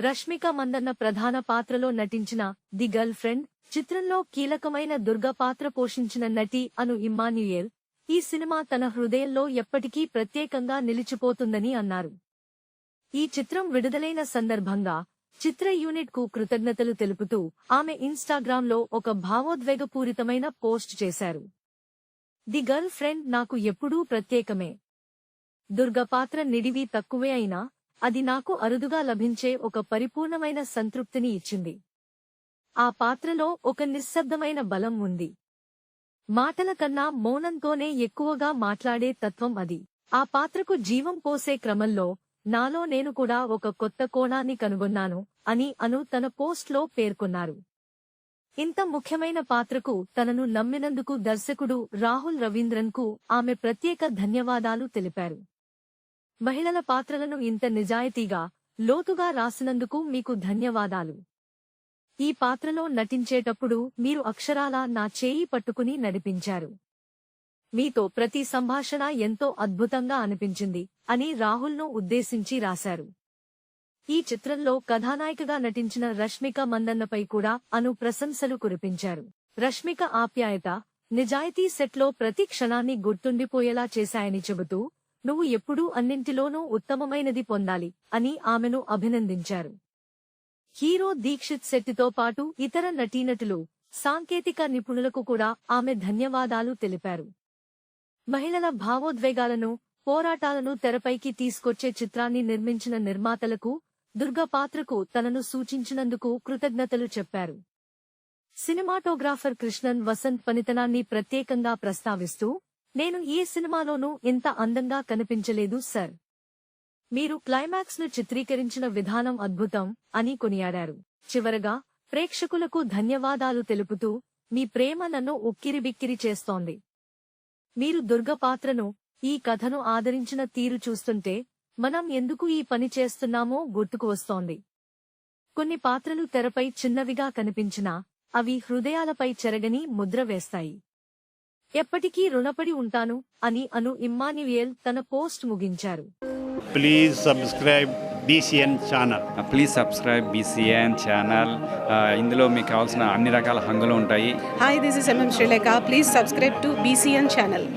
రష్మిక మందన్న ప్రధాన పాత్రలో నటించిన ది గర్ల్ ఫ్రెండ్ చిత్రంలో కీలకమైన దుర్గ పాత్ర పోషించిన నటి అను ఇమ్మాన్యుయేల్ ఈ సినిమా తన హృదయంలో ఎప్పటికీ ప్రత్యేకంగా నిలిచిపోతుందని అన్నారు. ఈ చిత్రం విడుదలైన సందర్భంగా చిత్ర యూనిట్కు కృతజ్ఞతలు తెలుపుతూ ఆమె ఇన్స్టాగ్రామ్లో ఒక భావోద్వేగపూరితమైన పోస్ట్ చేశారు. ది గర్ల్ ఫ్రెండ్ నాకు ఎప్పుడూ ప్రత్యేకమే. దుర్గ పాత్ర నిడివి తక్కువే అయినా అది నాకు అరుదుగా లభించే ఒక పరిపూర్ణమైన సంతృప్తిని ఇచ్చింది. ఆ పాత్రలో ఒక నిశ్శబ్దమైన బలం ఉంది. మాటల కన్నా మౌనంతోనే ఎక్కువగా మాట్లాడే తత్వం అది. ఆ పాత్రకు జీవం పోసే క్రమంలో నాలో నేను కూడా ఒక కొత్త కోణాన్ని కనుగొన్నాను అని అను తన పోస్ట్లో పేర్కొన్నారు. ఇంత ముఖ్యమైన పాత్రకు తనను నమ్మినందుకు దర్శకుడు రాహుల్ రవీంద్రన్కు ఆమె ప్రత్యేక ధన్యవాదాలు తెలిపారు. మహిళల పాత్రలను ఇంత నిజాయితీగా లోతుగా రాసినందుకు మీకు ధన్యవాదాలు. ఈ పాత్రలో నటించేటప్పుడు మీరు అక్షరాలా నా చేయి పట్టుకుని నడిపించారు. మీతో ప్రతి సంభాషణ ఎంతో అద్భుతంగా అనిపించింది అని రాహుల్ను ఉద్దేశించి రాశారు. ఈ చిత్రంలో కథానాయికగా నటించిన రష్మిక మందన్నపై కూడా అను ప్రశంసలు కురిపించారు. రష్మిక ఆప్యాయత నిజాయితీ సెట్లో ప్రతి క్షణాన్ని గుర్తుండిపోయేలా చేశాయని చెబుతూ నువ్వు ఎప్పుడూ అన్నింటిలోనూ ఉత్తమమైనది పొందాలి అని ఆమెను అభినందించారు. హీరో దీక్షిత్ శెట్టితో పాటు ఇతర నటీనటులు సాంకేతిక నిపుణులకు కూడా ఆమె ధన్యవాదాలు తెలిపారు. మహిళల భావోద్వేగాలను పోరాటాలను తెరపైకి తీసుకొచ్చే చిత్రాన్ని నిర్మించిన నిర్మాతలకు దుర్గపాత్రకు తనను సూచించినందుకు కృతజ్ఞతలు చెప్పారు. సినిమాటోగ్రాఫర్ కృష్ణన్ వసంత్ పనితనాన్ని ప్రత్యేకంగా ప్రస్తావిస్తూ నేను ఏ సినిమాలోనూ ఇంత అందంగా కనిపించలేదు సర్. మీరు క్లైమాక్స్ను చిత్రీకరించిన విధానం అద్భుతం అని కొనియాడారు. చివరగా ప్రేక్షకులకు ధన్యవాదాలు తెలుపుతూ మీ ప్రేమ నన్ను ఉక్కిరిబిక్కిరి చేస్తోంది. మీరు దుర్గ పాత్రను ఈ కథను ఆదరించిన తీరు చూస్తుంటే మనం ఎందుకు ఈ పని చేస్తున్నామో గుర్తుకు వస్తోంది. కొన్ని పాత్రలు తెరపై చిన్నవిగా కనిపించినా అవి హృదయాలపై చెరగని ముద్ర వేస్తాయి. ఎప్పటికీ రుణపడి ఉంటాను అని అను ఇమ్మాన్యుయేల్ తన post ముగించారు please subscribe BCN channel please subscribe BCN channel ఇందులో మీకు కావాల్సిన అన్ని రకాల హంగులు ఉంటాయి Hi, this is MM Sri Lanka. Please subscribe to BCN channel.